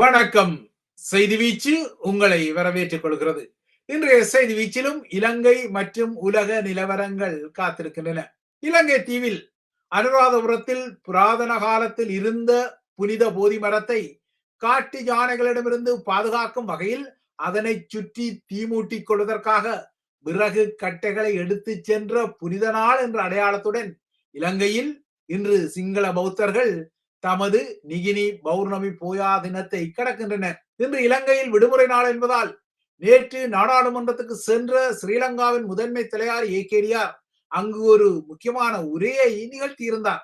வணக்கம். செய்தி வீச்சு உங்களை வரவேற்றுக் கொள்கிறது. இன்றைய செய்தி வீச்சிலும் இலங்கை மற்றும் உலக நிலவரங்கள் காத்திருக்கின்றன. இலங்கை தீவில் அனுராதபுரத்தில் புராதன காலத்தில் இருந்த புனித போதி மரத்தை காட்டு யானைகளிடமிருந்து பாதுகாக்கும் வகையில் அதனை சுற்றி தீமூட்டிக் கொள்வதற்காக விறகு கட்டைகளை எடுத்து சென்ற புனித நாள் என்ற அடையாளத்துடன் இலங்கையில் இன்று சிங்கள பௌத்தர்கள் தமது நிகினி பௌர்ணமி போயா தினத்தை கடக்கின்றனர் இன்று இலங்கையில் விடுமுறை நாள் என்பதால் நேற்று நாடாளுமன்றத்துக்கு சென்ற ஸ்ரீலங்காவின் முதன்மை தலைவர் ஏகேடிஆர் அங்கு ஒரு முக்கியமான உரையை நிகழ்த்தியிருந்தார்.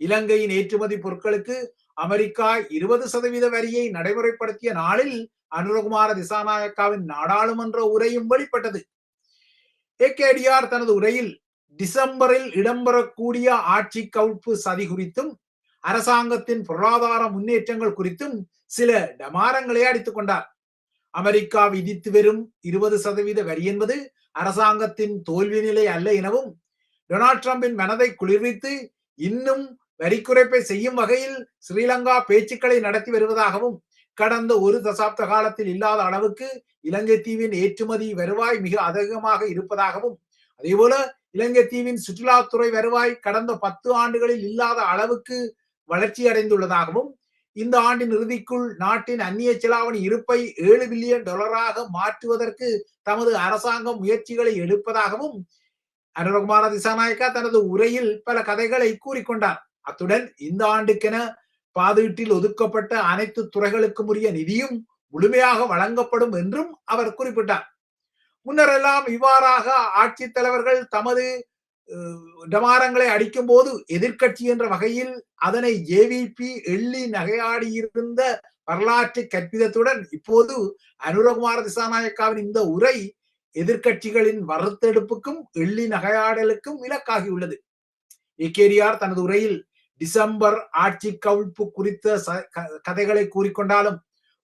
இலங்கையின் ஏற்றுமதி பொருட்களுக்கு அமெரிக்கா இருபது சதவீத வரியை நடைமுறைப்படுத்திய நாளில் அனுரகுமார திசாநாயக்காவின் நாடாளுமன்ற உரையும் வெளிப்பட்டது. ஏகேடிஆர் தனது உரையில் டிசம்பரில் இடம்பெறக்கூடிய ஆட்சி கவுப்பு சதி குறித்தும் அரசாங்கத்தின் பொருளாதார முன்னேற்றங்கள் குறித்தும் சில டமாரங்களை அடித்துக் கொண்டார். அமெரிக்கா விதித்து வரும் இருபது சதவீத வரி என்பது அரசாங்கத்தின் தோல்வி நிலை அல்ல எனவும் டொனால்ட் டிரம்பின் மனதை குளிர்வித்து இன்னும் வரி குறைப்பை செய்யும் வகையில் ஸ்ரீலங்கா பேச்சுக்களை நடத்தி வருவதாகவும் கடந்த ஒரு தசாப்த காலத்தில் இல்லாத அளவுக்கு இலங்கை தீவின் ஏற்றுமதி வருவாய் மிக அதிகமாக இருப்பதாகவும் அதேபோல இலங்கை தீவின் சுற்றுலாத்துறை வருவாய் கடந்த பத்து ஆண்டுகளில் இல்லாத அளவுக்கு வளர்ச்சி அடைந்துள்ளதாகவும் இந்த ஆண்டின் இறுதிக்குள் நாட்டின் அந்நிய செலாவணி இருப்பை ஏழு பில்லியன் டாலராக மாற்றுவதற்கு தமது அரசாங்கம் முயற்சிகளை எடுப்பதாகவும் அனுரகுமார திசாநாயக்கா தனது உரையில் பல கதைகளை கூறிக்கொண்டார். அத்துடன் இந்த ஆண்டுக்கென பாதீட்டில் ஒதுக்கப்பட்ட அனைத்து துறைகளுக்கும் உரிய நிதியும் முழுமையாக வழங்கப்படும் என்றும் அவர் குறிப்பிட்டார். முன்னரெல்லாம் இவ்வாறாக ஆட்சித் தலைவர்கள் தமது டமாரங்களை அடிக்கும் போது எதிர்கட்சி என்ற வகையில் அதனை ஜேவிபி எள்ளி நகையாடியிருந்த வரலாற்று கற்பிதத்துடன் இப்போது அனுரகுமார திசாநாயக்காவின் இந்த உரை எதிர்கட்சிகளின் வறுத்தெடுப்புக்கும் எள்ளி நகையாடலுக்கும் இலக்காகியுள்ளது ஏகேடிஆர் தனது உரையில் டிசம்பர் ஆட்சி கவிழ்ப்பு குறித்த கதைகளை கூறிக்கொண்டாலும்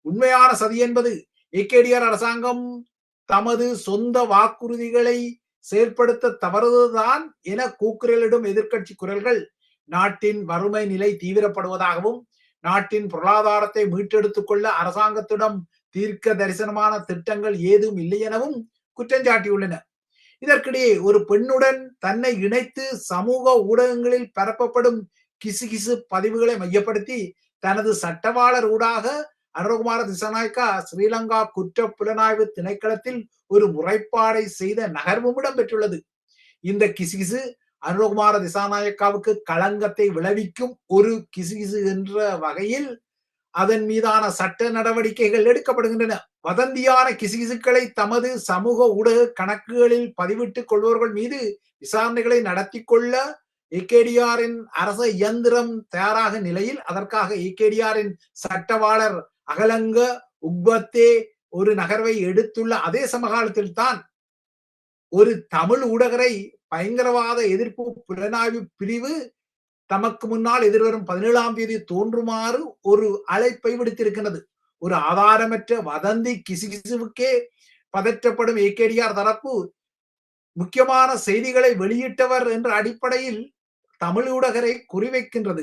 உண்மையான சதி என்பது ஏகேடிஆர் அரசாங்கம் தமது சொந்த வாக்குறுதிகளை செயல்படுத்த தவறுதான் என கூக்குரலிடும் எதிர்கட்சி குரல்கள். நாட்டின் வறுமை நிலை தீவிரப்படுவதாகவும் நாட்டின் பொருளாதாரத்தை மீட்டெடுத்துக் கொள்ள அரசாங்கத்திடம் தீர்க்க தரிசனமான திட்டங்கள் ஏதும் இல்லை எனவும் குற்றஞ்சாட்டியுள்ளன இதற்கிடையே ஒரு பெண்ணுடன் தன்னை இணைத்து சமூக ஊடகங்களில் பரப்பப்படும் கிசுகிசு பதிவுகளை மையப்படுத்தி தனது சட்டவாளர் ஊடாக அனுரகுமார திசநாயக்கா ஸ்ரீலங்கா குற்ற புலனாய்வு திணைக்களத்தில் ஒரு முறைப்பாடை செய்த நகர்வும் இடம்பெற்றுள்ளது இந்த கிசுகிசு அனுரகுமார திசாநாயக்காவுக்கு களங்கத்தை விளைவிக்கும் ஒரு கிசுகிசு என்ற வகையில் அதன் மீதான சட்ட நடவடிக்கைகள் எடுக்கப்படுகின்றன. வதந்தியான கிசுகிசுக்களை தமது சமூக ஊடக கணக்குகளில் பதிவிட்டுக் கொள்பவர்கள் மீது விசாரணைகளை நடத்தி கொள்ள ஏகேடிஆரின் அரச இயந்திரம் தயாராக நிலையில் அதற்காக ஏகேடிஆரின் சட்டவாளர் அகலங்க உக்வத்தே ஒரு நகர்வை எடுத்துள்ள அதே சமகாலத்தில் தான் ஒரு தமிழ் ஊடகரை பயங்கரவாத எதிர்ப்பு புலனாய்வு பிரிவு தமக்கு முன்னால் எதிர்வரும் பதினேழாம் தேதி தோன்றுமாறு ஒரு அழைப்பை விடுத்திருக்கிறது. ஒரு ஆதாரமற்ற வதந்தி கிசுகிசுவுக்கே பதற்றப்படும் ஏகேடிஆர் தரப்பு முக்கியமான செய்திகளை வெளியிட்டவர் என்ற அடிப்படையில் தமிழ் ஊடகரை குறிவைக்கின்றது.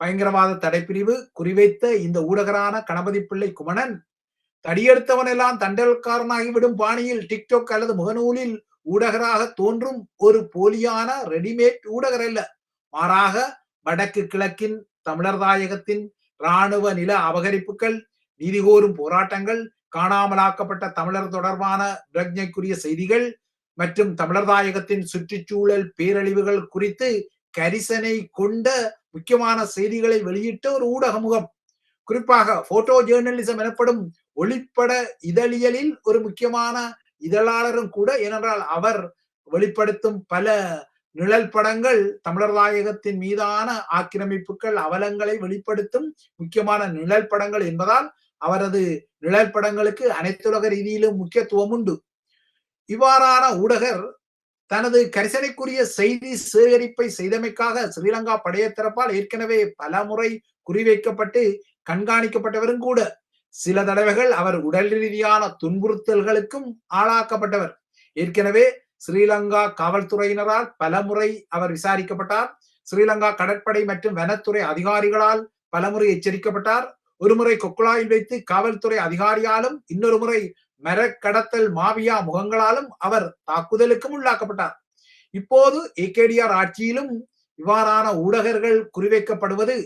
பயங்கரவாத தடைப்பிரிவு குறிவைத்த இந்த ஊடகரான கணபதி பிள்ளை குமணன் தடியெடுத்தவன் எல்லாம் தண்டல்காரனாகிவிடும் பாணியில் டிக்டாக் அல்லது முகநூலில் ஊடகராக தோன்றும் ஒரு போலியான ரெடிமேட் ஊடகர் அல்ல. மாறாக வடக்கு கிழக்கின் தமிழர் தாயகத்தின் இராணுவ நில அபகரிப்புகள் நீதி கோரும் போராட்டங்கள் காணாமலாக்கப்பட்ட தமிழர் தொடர்பான பிரஜைக்குரிய செய்திகள் மற்றும் தமிழர் தாயகத்தின் சுற்றுச்சூழல் பேரழிவுகள் குறித்து கரிசனை கொண்ட முக்கியமான செய்திகளை வெளியிட்ட ஒரு ஊடக முகம் குறிப்பாக போட்டோ ஜேர்னலிசம் எனப்படும் ஒளிப்பட இதழியலில் ஒரு முக்கியமான இதழாளரும் கூட ஏனென்றால் அவர் வெளிப்படுத்தும் பல நிழல் படங்கள் தமிழர் தாயகத்தின் மீதான ஆக்கிரமிப்புகள் அவலங்களை வெளிப்படுத்தும் முக்கியமான நிழல் படங்கள் என்பதால் அவரது நிழல் படங்களுக்கு அனைத்துலக ரீதியிலும் முக்கியத்துவம் உண்டு. இவ்வாறான ஊடகர் தனது கரிசனைக்குரிய செய்தி சேகரிப்பை செய்தமைக்காக ஸ்ரீலங்கா படையத்தரப்பால் ஏற்கனவே பல முறை குறிவைக்கப்பட்டு கண்காணிக்கப்பட்டவரும் கூட. சில தடவைகள் அவர் உடல் ரீதியான துன்புறுத்தல்களுக்கும் ஆளாக்கப்பட்டவர். ஏற்கனவே ஸ்ரீலங்கா காவல்துறையினரால் பல முறை அவர் விசாரிக்கப்பட்டார். ஸ்ரீலங்கா கடற்படை மற்றும் வனத்துறை அதிகாரிகளால் பலமுறை எச்சரிக்கப்பட்டார். ஒருமுறை கொக்குழாயில் வைத்து காவல்துறை அதிகாரியாலும் இன்னொரு முறை மரக்கடத்தல் மாவியா முகங்களாலும் அவர் தாக்குதலுக்கும் உள்ளாக்கப்பட்டார். இப்போது ஏகேடிஆர் ஆட்சியிலும் இவ்வாறான ஊடகர்கள் குறிவைக்கப்படுவது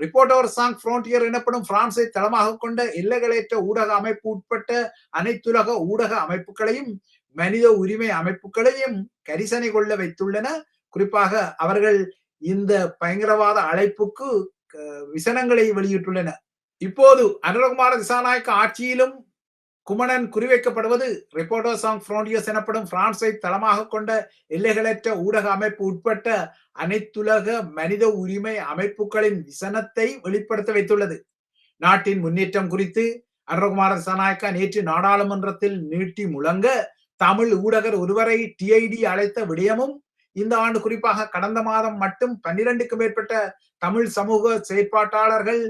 ரிப்போர்ட்டர் சாங் ஃப்ரோண்டியர் எனப்படும் பிரான்சை தளமாக கொண்ட எல்லைகளேற்ற ஊடக அமைப்பு உட்பட்ட அனைத்துலக ஊடக அமைப்புகளையும் மனித உரிமை அமைப்புகளையும் கரிசனை கொள்ள வைத்துள்ளன. குறிப்பாக அவர்கள் இந்த பயங்கரவாத அழைப்புக்கு விசனங்களை வெளியிட்டுள்ளன இப்போது அனுரகுமார திசாநாயக்க ஆட்சியிலும் குமணன் குறிவைக்கப்படுவது ரிப்போர்ட்டர்ஸ் ஆன் ஃப்ரோண்டியஸ் எனப்படும் பிரான்சை தளமாக கொண்ட எல்லைகளற்ற ஊடக அமைப்பு உட்பட்ட அனைத்துலக மனித உரிமை அமைப்புகளின் விசனத்தை வெளிப்படுத்த வைத்துள்ளது. நாட்டின் முன்னேற்றம் குறித்து அருணகுமார திசாநாயக்கா நேற்று நாடாளுமன்றத்தில் நீட்டி முழங்க தமிழ் ஊடகர் ஒருவரை டிஐடி அழைத்த விடயமும் இந்த ஆண்டு குறிப்பாக கடந்த மாதம் மட்டும் பன்னிரண்டுக்கும் மேற்பட்ட தமிழ் சமூக செயற்பாட்டாளர்கள்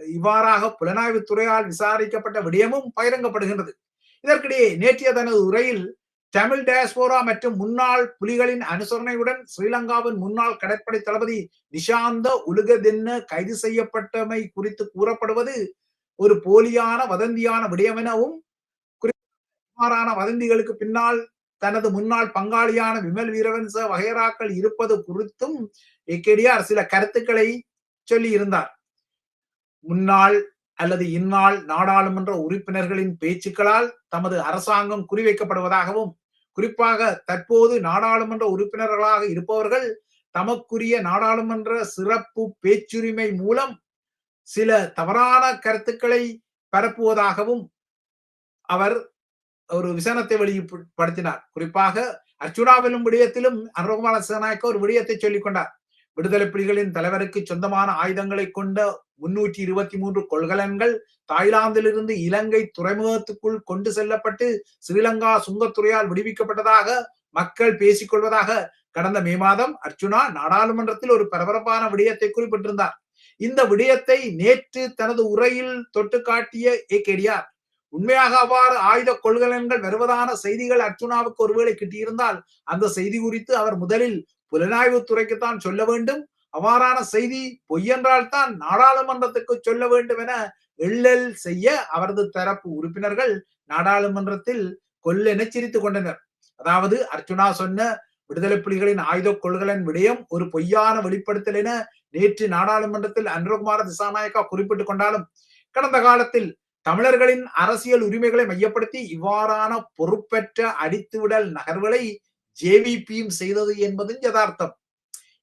இவ்வாறாக புலனாய்வுத்துறையால் விசாரிக்கப்பட்ட விடயமும் பகிரங்கப்படுகின்றது. இதற்கிடையே நேற்றைய தனது உரையில் தமிழ் டயஸ்போரா மற்றும் முன்னாள் புலிகளின் அனுசரணையுடன் ஸ்ரீலங்காவின் முன்னாள் கடற்படை தளபதி நிஷாந்த உலுகதென்ன கைது செய்யப்பட்டமை குறித்து கூறப்படுவது ஒரு போலியான வதந்தியான விடயம் எனவும் இவ்வாறான வதந்திகளுக்கு பின்னால் தனது முன்னாள் பங்காளியான விமல் வீரவன்ச வகைராக்கள் இருப்பது குறித்தும் ஏகேடிஆர் சில கருத்துக்களை சொல்லி இருந்தார் முன்னாள் அல்லது இந்நாள் நாடாளுமன்ற உறுப்பினர்களின் பேச்சுக்களால் தமது அரசாங்கம் குறிவைக்கப்படுவதாகவும் குறிப்பாக தற்போது நாடாளுமன்ற உறுப்பினர்களாக இருப்பவர்கள் தமக்குரிய நாடாளுமன்ற சிறப்பு பேச்சுரிமை மூலம் சில தவறான கருத்துக்களை பரப்புவதாகவும் அவர் ஒரு விசனத்தை வெளிப்படுத்தினார். குறிப்பாக அர்ச்சுனாவிலும் விடயத்திலும் அனுரகுமார சேனாய்க்கு ஒரு விடயத்தை சொல்லிக் கொண்டார் விடுதலை புலிகளின் தலைவருக்கு சொந்தமான ஆயுதங்களை கொண்ட முன்னூற்றி இருபத்தி மூன்று கொள்கலன்கள் தாய்லாந்திலிருந்து இலங்கை துறைமுகத்துக்குள் கொண்டு செல்லப்பட்டு ஸ்ரீலங்கா சுங்கத்துறையால் விடுவிக்கப்பட்டதாக மக்கள் பேசிக் கொள்வதாக கடந்த மே மாதம் அர்ச்சுனா நாடாளுமன்றத்தில் ஒரு பரபரப்பான விடயத்தை குறிப்பிட்டிருந்தார். இந்த விடயத்தை நேற்று தனது உரையில் தொட்டு காட்டிய கேடியார் உண்மையாக அவ்வாறு ஆயுத கொள்கலன்கள் வருவதான செய்திகள் அர்ச்சுனாவுக்கு ஒருவேளை கிட்டியிருந்தால் அந்த செய்தி குறித்து அவர் முதலில் புலனாய்வு துறைக்குத்தான் சொல்ல வேண்டும். அவ்வாறான செய்தி பொய்யென்றால் தான் நாடாளுமன்றத்துக்கு சொல்ல வேண்டும் என எள்ளல் செய்ய அவரது தரப்பு உறுப்பினர்கள் நாடாளுமன்றத்தில் கொல்லென சிரித்துக் கொண்டனர். அதாவது அர்ச்சுனா சொன்ன விடுதலை புலிகளின் ஆயுத கொள்கலன் விடயம் ஒரு பொய்யான வெளிப்படுத்தல் என நேற்று நாடாளுமன்றத்தில் அனுரகுமார திசாநாயக்கா குறிப்பிட்டுக் கொண்டாலும் கடந்த காலத்தில் தமிழர்களின் அரசியல் உரிமைகளை மையப்படுத்தி இவ்வாறான பொறுப்பற்ற அடித்துவிடல் நகர்வுகளை ஜேவிபியும் செய்தது என்பதும் யதார்த்தம்.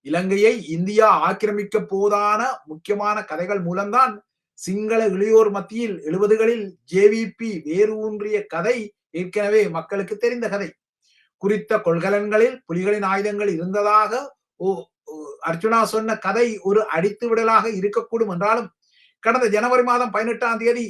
இலங்கையை இந்தியா ஆக்கிரமிக்க போதான முக்கியமான கதைகள் மூலம்தான் சிங்கள இளையோர் மத்தியில் எழுபதுகளில் ஜேவிபி வேறு ஊன்றிய கதை ஏற்கனவே மக்களுக்கு தெரிந்த கதை. குறித்த கொள்கலன்களில் புலிகளின் ஆயுதங்கள் இருந்ததாக ஓ அர்ச்சுனா சொன்ன கதை ஒரு அடித்து விடலாக இருக்கக்கூடும் என்றாலும் கடந்த ஜனவரி மாதம் பதினெட்டாம் தேதி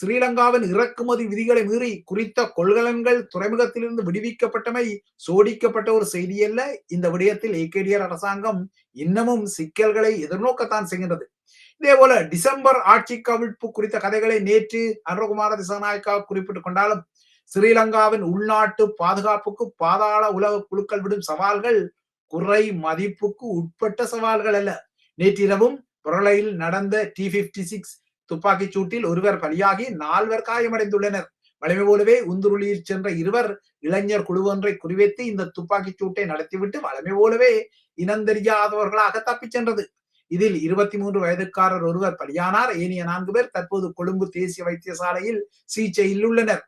ஸ்ரீலங்காவின் இறக்குமதி விதிகளை மீறி குறித்த கொள்கலன்கள் துறைமுகத்திலிருந்து விடுவிக்கப்பட்டமை சோடிக்கப்பட்ட ஒரு செய்தி அல்ல. இந்த விடயத்தில் ஏகேடிஆர் அரசாங்கம் இன்னமும் சிக்கல்களை எதிர்நோக்கத்தான் செய்கின்றது. இதே போல டிசம்பர் ஆட்சி கவிழ்ப்பு குறித்த கதைகளை நேற்று அனுரகுமார திசாநாயக்கா குறிப்பிட்டுக் கொண்டாலும் ஸ்ரீலங்காவின் உள்நாட்டு பாதுகாப்புக்கு பாதாள உலக குழுக்கள் விடும் சவால்கள் குறை மதிப்புக்கு உட்பட்ட சவால்கள் அல்ல. நேற்றிரவும் புரளையில் நடந்த டி பிப்டி சிக்ஸ் துப்பாக்கிச் சூட்டில் ஒருவர் பலியாகி நால்வர் காயமடைந்துள்ளனர். வலிமை போலவே உந்துருளியில் சென்ற இருவர் இளைஞர் குழு ஒன்றை குறிவைத்து இந்த துப்பாக்கிச் சூட்டை நடத்திவிட்டு வலிமை போலவே இனந்தெரியாதவர்களாக தப்பிச் சென்றது. இதில் இருபத்தி மூன்று வயதுக்காரர் ஒருவர் பலியானார். ஏனைய நான்கு பேர் தற்போது கொழும்பு தேசிய வைத்தியசாலையில் சிகிச்சையில் உள்ளனர்.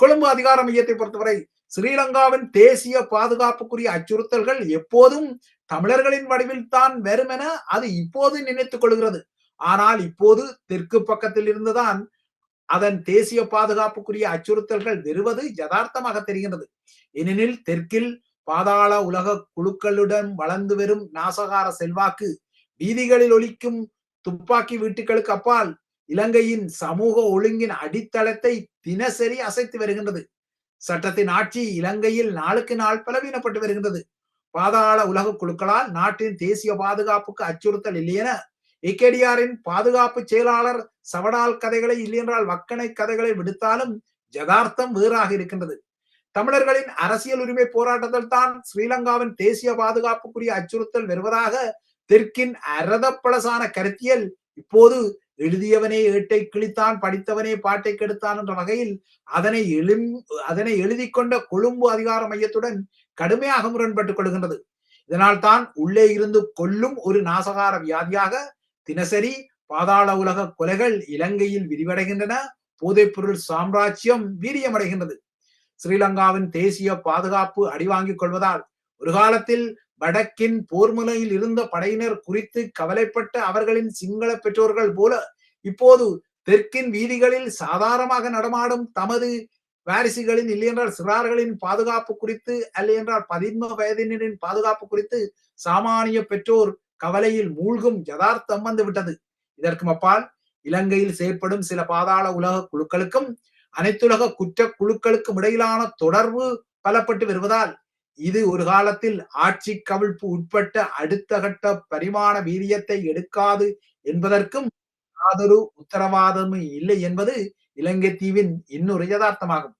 கொழும்பு அதிகார மையத்தை பொறுத்தவரை ஸ்ரீலங்காவின் தேசிய பாதுகாப்புக்குரிய அச்சுறுத்தல்கள் எப்போதும் தமிழர்களின் வடிவில் தான் வரும் என அது இப்போது நினைத்துக் கொள்கிறது. ஆனால் இப்போது தெற்கு பக்கத்தில் இருந்துதான் அதன் தேசிய பாதுகாப்புக்குரிய அச்சுறுத்தல்கள் வருவது யதார்த்தமாக தெரிகின்றது. ஏனெனில் தெற்கில் பாதாள உலக குழுக்களுடன் வளர்ந்து வரும் நாசகார செல்வாக்கு வீதிகளில் ஒலிக்கும் துப்பாக்கி வீட்டுகளுக்கு அப்பால் இலங்கையின் சமூக ஒழுங்கின் அடித்தளத்தை தினசரி அசைத்து வருகின்றது. சட்டத்தின் ஆட்சி இலங்கையில் நாளுக்கு நாள் பலவீனப்பட்டு வருகின்றது. பாதாள உலக குழுக்களால் நாட்டின் தேசிய பாதுகாப்புக்கு அச்சுறுத்தல் இல்லையென ஏகேடிஆரின் பாதுகாப்பு செயலாளர் சவடால் கதைகளை இல்லையென்றால் வக்கனை கதைகளை விடுத்தாலும் ஜகார்த்தம் வேறாக இருக்கின்றது. தமிழர்களின் அரசியல் உரிமை போராட்டத்தில் தான் ஸ்ரீலங்காவின் தேசிய பாதுகாப்புக்குரிய அச்சுறுத்தல் வருவதாக தெற்கின் அரதப்பழசான கருத்தியல் இப்போது எழுதியவனே ஏட்டை கிழித்தான் படித்தவனே பாட்டை கெடுத்தான் என்ற வகையில் அதனை எழும் அதனை எழுதி கொண்ட கொழும்பு அதிகார மையத்துடன் கடுமையாக முரண்பட்டுக் கொள்கின்றது. இதனால் தான் உள்ளே இருந்து கொல்லும் ஒரு நாசகார வியாதியாக தினசரி பாதாள உலக கொலைகள் இலங்கையில் விரிவடைகின்றன. போதைப்பொருள் சாம்ராஜ்யம் வீரியமடைகின்றது. ஸ்ரீலங்காவின் தேசிய பாதுகாப்பு அடிவாங்கிக் கொள்வதால் ஒரு காலத்தில் வடக்கின் போர்முனையில் இருந்த படையினர் குறித்து கவலைப்பட்ட அவர்களின் சிங்கள பெற்றோர்கள் போல இப்போது தெற்கின் வீதிகளில் சாதாரணமாக நடமாடும் தமது வாரிசுகளின் இல்லையென்றால் சிறார்களின் பாதுகாப்பு குறித்து அல்லையென்றால் பதின்ம வயதினரின் பாதுகாப்பு குறித்து சாமானிய பெற்றோர் கவலையில் மூழ்கும் யதார்த்தம் வந்துவிட்டது இதற்கும் அப்பால் இலங்கையில் செயற்படும் சில பாதாள உலக குழுக்களுக்கும் அனைத்துலக குற்ற குழுக்களுக்கும் இடையிலான தொடர்பு பலப்பட்டு வருவதால் இது ஒரு காலத்தில் ஆட்சி கவிழ்ப்பு உட்பட்ட அடுத்த கட்ட பரிமாண வீரியத்தை எடுக்காது என்பதற்கும் யாதொரு உத்தரவாதமும் இல்லை என்பது இலங்கை தீவின் இன்னொரு யதார்த்தமாகும்.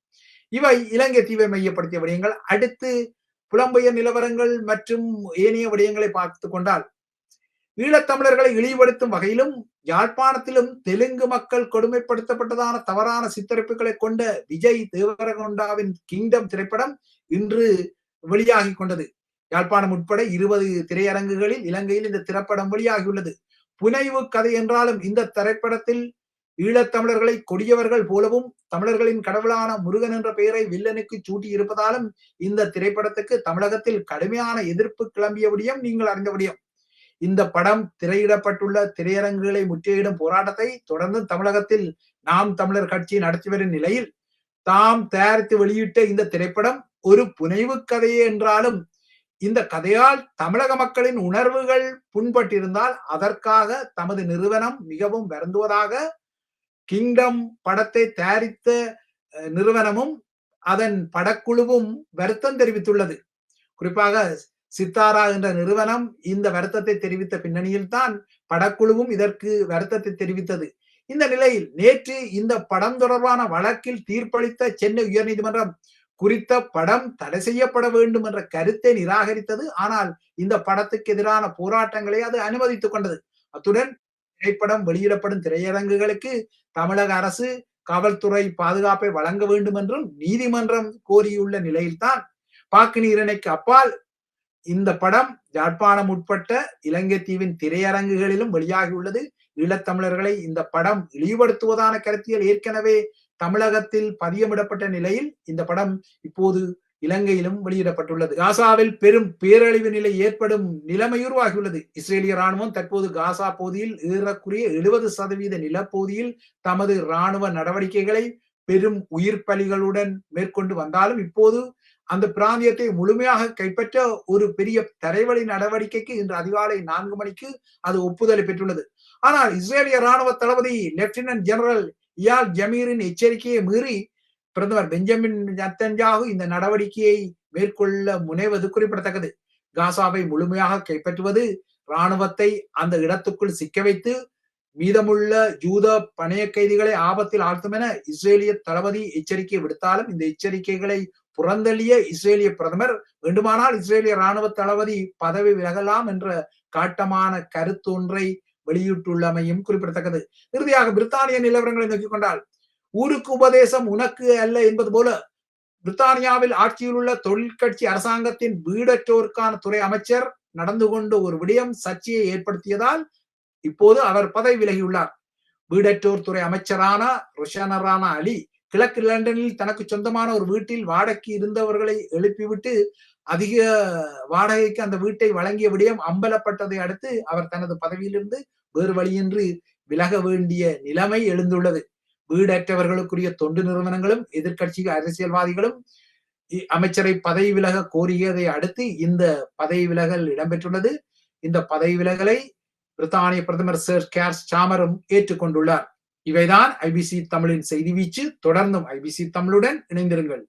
இவை இலங்கை தீவை மையப்படுத்திய விடயங்கள். அடுத்து புலம்பெயர் நிலவரங்கள் மற்றும் ஏனைய விடயங்களை பார்த்து கொண்டால் ஈழத்தமிழர்களை இழிவுபடுத்தும் வகையிலும் யாழ்ப்பாணத்திலும் தெலுங்கு மக்கள் கொடுமைப்படுத்தப்பட்டதான தவறான சித்தரிப்புகளை கொண்ட விஜய் தேவரகொண்டாவின் கிங்டம் திரைப்படம் இன்று வெளியாகி கொண்டது. யாழ்ப்பாணம் உட்பட இருபது திரையரங்குகளில் இலங்கையில் இந்த திரைப்படம் வெளியாகியுள்ளது. புனைவு கதை என்றாலும் இந்த திரைப்படத்தில் ஈழத்தமிழர்களை கொடியவர்கள் போலவும் தமிழர்களின் கடவுளான முருகன் என்ற பெயரை வில்லனுக்கு சூட்டி இருப்பதாலும் இந்த திரைப்படத்துக்கு தமிழகத்தில் கடுமையான எதிர்ப்பு கிளம்பிய விடியம் நீங்கள் அறிந்த விடியம். இந்த படம் திரையிடப்பட்டுள்ள திரையரங்குகளை முற்றுகையிடும் போராட்டத்தை தொடர்ந்து தமிழகத்தில் நாம் தமிழர் கட்சி நடத்தி வரும் நிலையில் தாம் தயாரித்து வெளியிட்ட இந்த திரைப்படம் ஒரு புனைவு கதையே என்றாலும் இந்த கதையால் தமிழக மக்களின் உணர்வுகள் புண்பட்டிருந்தால் அதற்காக தமது நிறுவனம் மிகவும் வருந்துவதாக கிங்டம் படத்தை தயாரித்த நிறுவனமும் அதன் படக்குழுவும் வருத்தம் தெரிவித்துள்ளது. குறிப்பாக சித்தாரா என்ற நிறுவனம் இந்த வருத்தத்தை தெரிவித்த பின்னணியில் தான் படக்குழுவும் இதற்கு வருத்தத்தை தெரிவித்தது. இந்த நிலையில் நேற்று இந்த படம் தொடர்பான வழக்கில் தீர்ப்பளித்த சென்னை உயர்நீதிமன்றம் குறித்த படம் தடை செய்யப்பட வேண்டும் என்ற கருத்தை நிராகரித்தது. ஆனால் இந்த படத்துக்கு எதிரான போராட்டங்களை அது அனுமதித்துக் கொண்டது. அத்துடன் திரைப்படம் வெளியிடப்படும் திரையரங்குகளுக்கு தமிழக அரசு காவல்துறை பாதுகாப்பை வழங்க வேண்டும் என்றும் நீதிமன்றம் கோரியுள்ள நிலையில்தான் பாக்கு நீரிணைக்கு அப்பால் இந்த படம் யாழ்ப்பாணம் உட்பட்ட இலங்கை தீவின் திரையரங்குகளிலும் வெளியாகியுள்ளது. ஈழத்தமிழர்களை இந்த படம் இழிவுபடுத்துவதான கருத்தியல் ஏற்கனவே தமிழகத்தில் பதியமிடப்பட்ட நிலையில் இந்த படம் இப்போது இலங்கையிலும் வெளியிடப்பட்டுள்ளது. காசாவில் பெரும் பேரழிவு நிலை ஏற்படும் நிலைமை உருவாகியுள்ளது. இஸ்ரேலிய ராணுவம் தற்போது காசா பகுதியில் ஏறக்குறைய எழுபது சதவீத நிலப்பகுதியில் தமது ராணுவ நடவடிக்கைகளை பெரும் உயிர் பலிகளுடன் மேற்கொண்டு வந்தாலும் இப்போது அந்த பிராந்தியத்தை முழுமையாக கைப்பற்ற ஒரு பெரிய தரைவழி நடவடிக்கைக்கு இன்று அதிகாலை நான்கு மணிக்கு அது ஒப்புதலை பெற்றுள்ளது. ஆனால் இஸ்ரேலிய ராணுவ தளபதி லெப்டினன்ட் ஜெனரல் இயால் ஜமீரின் எச்சரிக்கையை மீறி பிரதமர் பெஞ்சமின் நத்தன்ஜாகு இந்த நடவடிக்கையை மேற்கொள்ள முனைவது குறிப்பிடத்தக்கது. காசாவை முழுமையாக கைப்பற்றுவது ராணுவத்தை அந்த இடத்துக்குள் சிக்க வைத்து மீதமுள்ள ஜூத பணைய கைதிகளை ஆபத்தில் ஆழ்த்தும் என இஸ்ரேலிய தளபதி எச்சரிக்கை விடுத்தாலும் இந்த எச்சரிக்கைகளை புறந்தள்ளிய இஸ்ரேலிய பிரதமர் வேண்டுமானால் இஸ்ரேலிய ராணுவ தளபதி பதவி விலகலாம் என்ற காட்டமான கருத்தொன்றை வெளியிட்டுள்ளமையும் குறிப்பிடத்தக்கது. இறுதியாக பிரித்தானிய நிலவரங்களை நோக்கிக் கொண்டால் ஊருக்கு உபதேசம் உனக்கு அல்ல என்பது போல பிரித்தானியாவில் ஆட்சியில் உள்ள தொழிற்கட்சி அரசாங்கத்தின் வீடற்றோருக்கான துறை அமைச்சர் நடந்து கொண்டு ஒரு விடயம் சர்ச்சையை ஏற்படுத்தியதால் இப்போது அவர் பதவி விலகியுள்ளார். வீடற்றோர் துறை அமைச்சரான ருஷனரான அலி கிழக்கு லண்டனில் தனக்கு சொந்தமான ஒரு வீட்டில் வாடகைக்கு இருந்தவர்களை எழுப்பிவிட்டு அதிக வாடகைக்கு அந்த வீட்டை வழங்கிய விடயம் அம்பலப்பட்டதை அடுத்து அவர் தனது பதவியிலிருந்து வேறு வழியின்றி விலக வேண்டிய நிலைமை எழுந்துள்ளது. வீடற்றவர்களுக்குரிய தொண்டு நிறுவனங்களும் எதிர்கட்சி அரசியல்வாதிகளும் இ- அமைச்சரை பதவி விலக கோரியதை அடுத்து இந்த பதவி விலகல் இடம்பெற்றுள்ளது. இந்த பதவி விலகலை பிரித்தானிய பிரதமர் சர் கேர் சாமரும் ஏற்றுக்கொண்டுள்ளார். இவைதான் ஐபிசி தமிழின் செய்தி வீச்சு. தொடர்ந்தும் ஐபிசி தமிழுடன் இணைந்திருங்கள்.